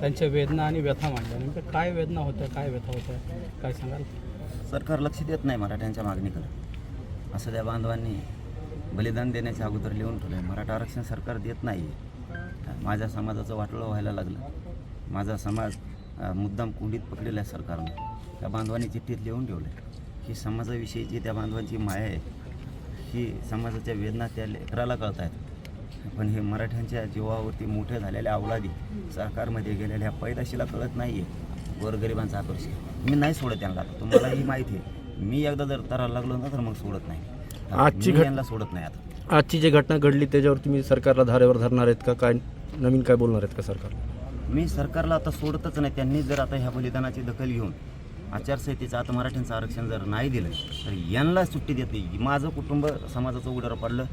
त्यांच्या वेदना आणि व्यथा मांडल्या. नेमकं काय वेदना होत्या काय व्यथा होत्या काय सांगाल? सरकार लक्ष देत नाही मराठ्यांच्या मागणीकडे. असं त्या बांधवांनी बलिदान देण्याच्या अगोदर लिहून ठेवलं आहे मराठा आरक्षण सरकार देत नाही माझ्या समाजाचं वाटोळं व्हायला लागलं. माझा समाज मुद्दाम कुंडीत पकडलेला आहे सरकारनं. त्या बांधवांनी चिठ्ठीत लिहून ठेवलं आहे ही समाजाविषयीची त्या बांधवांची माया आहे ही समाजाच्या वेदना त्या लेकराला कळत आहेत पण हे मराठ्यांच्या जीवावरती मोठे झालेल्या अवलादी सरकारमध्ये गेलेल्या पैदाशीला कळत नाही आहे गोरगरिबांचा आकर्ष मी नाही सोडत त्यांना तुम्हालाही माहिती आहे. मी एकदा जर तराला लागलो ना तर मग सोडत नाही. आजची मी घट- यांना सोडत नाही आता. आजची जी घटना घडली त्याच्यावर तुम्ही सरकारला धारेवर धरणार आहेत का? काय नवीन काय बोलणार आहेत का सरकार? मी सरकारला आता सोडतच नाही. त्यांनी जर आता ह्या बलिदानाची दखल घेऊन आचारसंहितेचं आता मराठ्यांचं आरक्षण जर नाही दिलं तर यांना सुट्टी देत नाही. माझं कुटुंब समाजाचं उडर पडलं.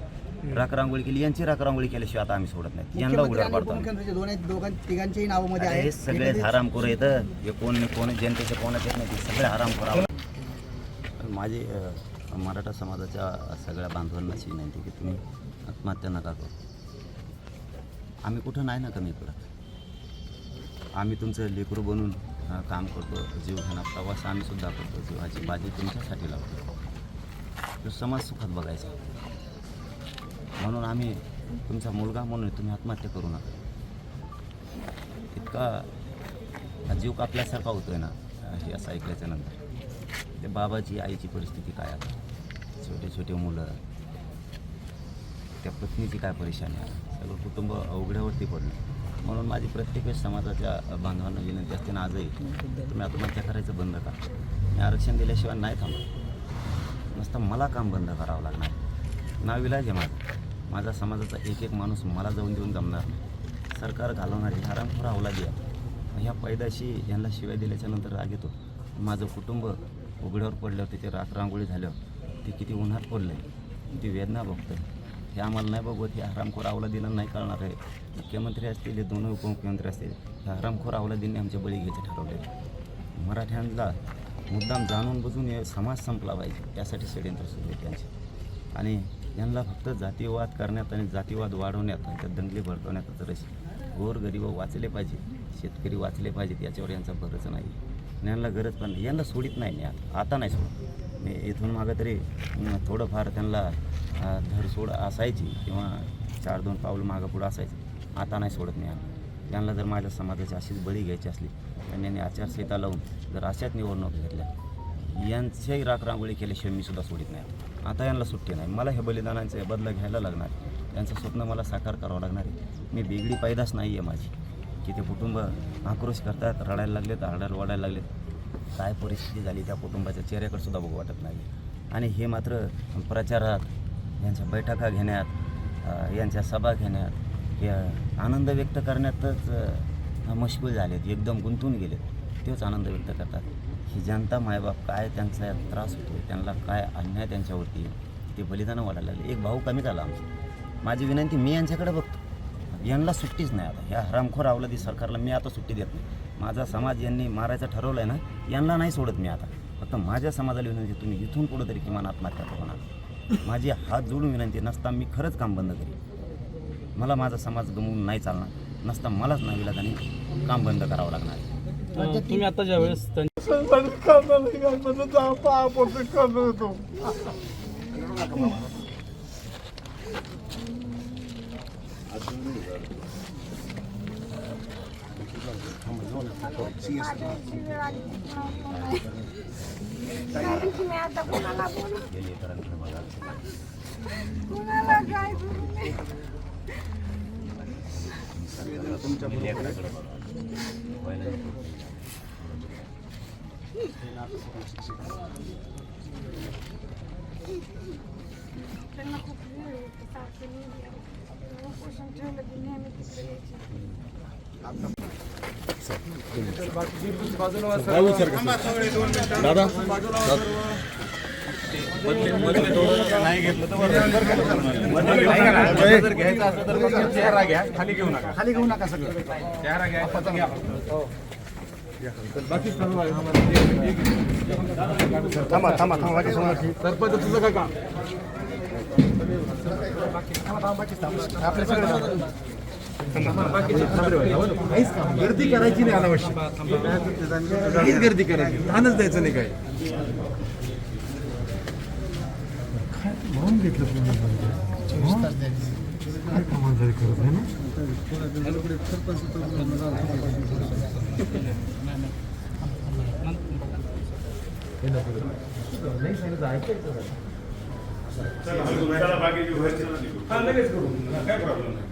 राख रांगोळी केली यांची राख रांगोळी केल्याशिवाय आता आम्ही सोडत नाही. यांना आणि पडतो तिघांच्याही नावामध्ये हे सगळे हरामखोर येतं हे कोण कोण जनतेचे कोणाच येत नाही ते सगळे हरामखोर माझी अ, मराठा समाजाच्या सगळ्या बांधवांना अशी विनंती की तुम्ही आत्महत्या नका करू. आम्ही कुठं नाही ना कमी पडत. आम्ही तुमचं लेकरू बनून काम करतो जीव घेणा प्रवास आम्ही सुद्धा करतो जीवाची बाजी तुमच्यासाठी लावतो. तो समाज सुखात बघायचा. म्हणून आम्ही तुमचा मुलगा म्हणून तुम्ही आत्महत्या करू नका. इतका हा जीव कापल्यासारखा होतोय ना हे असं ऐकल्याच्या नंतर. ते बाबाची आईची परिस्थिती काय आता? छोटे छोटे मुलं त्या पत्नीची काय परेशानी आहे? सगळं कुटुंब अवघड्यावरती पडलं. म्हणून माझी प्रत्येक वेळेस समाजाच्या बांधवांना विनंती असते ना आजही तुम्ही आत्महत्या करायचं बंद करा. मी आरक्षण दिल्याशिवाय नाही थांबणार नुसतं मला काम बंद करावं लागणार. नाविलाज आहे माझं. माझा समाजाचा एक एक माणूस मला जाऊन देऊन जमणार नाही. सरकार घालवणारी हरामखोर अवलादी आहे. ह्या पैदाशी यांना शिवाय दिल्याच्या नंतर राग येतो. माझं कुटुंब उघड्यावर पडल्यावर तिथे राख रांगोळी झाल्यावर ते किती उन्हात पडलं किती वेदना बघतं हे आम्हाला नाही बघवत हे हरामखोर अवलादीला नाही कळणार आहे. मुख्यमंत्री असतील हे दोन उपमुख्यमंत्री असतील ह्या हरामखोर अवलादींनी आमच्या बळी घ्यायचे ठरवले मराठ्यांना मुद्दाम जाणून बुजून हे समाज संपला पाहिजे यासाठी षडयंत्र सुरू आहे त्यांचे. आणि यांना फक्त जातीवाद करण्यात आणि जातीवाद वाढवण्यात आणि त्यात दंगली भडकवण्यातच रस गोरगरीब वाचले पाहिजे शेतकरी वाचले पाहिजेत याच्यावर यांचा भरच नाही. आणि यांना गरज पण नाही. यांना सोडित नाही मी आता आता नाही सोडत. मी इथून मागं तरी थोडंफार त्यांना धरसोड असायची किंवा चार दोन पाऊल मागं पुढं असायचं. आता नाही सोडत मी यांना. यांना जर माझ्या समाजाची अशीच बळी घ्यायची असली तर यांनी आचारसंहिता लावून जर अशाच निवडणूक घेतल्या यांच्याही राख रांगोळी केल्याशिवाय मी सुद्धा सोडित नाही. आता यांना सुट्टी नाही. मला हे बलिदानांचे बदला घ्यायला लागणार त्यांचं स्वप्न मला साकार करावं लागणार आहे. मी वेगळी पैदास नाही आहे माझी. की ते कुटुंब आक्रोश करतात रडायला लागलेत आरडायला ओढायला वाढायला काय परिस्थिती झाली त्या कुटुंबाच्या चेहऱ्याकडे सुद्धा बघू वाटत नाही. आणि हे मात्र प्रचारात यांच्या बैठका घेण्यात यांच्या सभा घेण्यात या आनंद व्यक्त करण्यातच मशगूल झालेत. एकदम गुंतून गेलेत. तेच आनंद व्यक्त करतात. ही जनता मायबाप काय त्यांचा त्रास होतो त्यांना काय अन्याय त्यांच्यावरती ते बलिदानं वाढायला लागले. एक भाऊ कमी झाला आमचा. माझी विनंती मी यांच्याकडे बघतो. यांना सुट्टीच नाही आता. ह्या हरामखोर अवलादी सरकारला मी आता सुट्टी देत नाही. माझा समाज यांनी मारायचं ठरवलं आहे ना यांना नाही सोडत मी आता. फक्त माझ्या समाजाला विनंती तुम्ही इथून कुठं तरी किमान आत्महत्या करू नका. माझी हात जोडून विनंती नसता मी खरंच काम बंद करेन. मला माझा समाज गमवून नाही चालणार. नसता मलाच नाही आणि काम बंद करावं लागणार. आहे. तुम्ही आता ज्या वेळेस मी आता कोणाला बोलू हे लेकरांकडे बघा. कोणाला काय करू मी? लेकरांकडे त्यांना खूप वेळ उपोषण ठेवलं की नेहमी तिकडे खाली घेऊ नका. सगळं. थांबा थांबा थांबा बाकी समोर सरपंच तुझं काय काम थांबा थांबा बाकी थांबा सगळं गर्दी करायची नाही अनावश्यक. काहीच गर्दी करायची. लहानच द्यायचं नाही काय म्हणून घेतलं तुम्ही काय कमाल करत आहे ना? नाही सांगितलं ऐकायचं बाकीची व्हायचं काय प्रॉब्लेम नाही.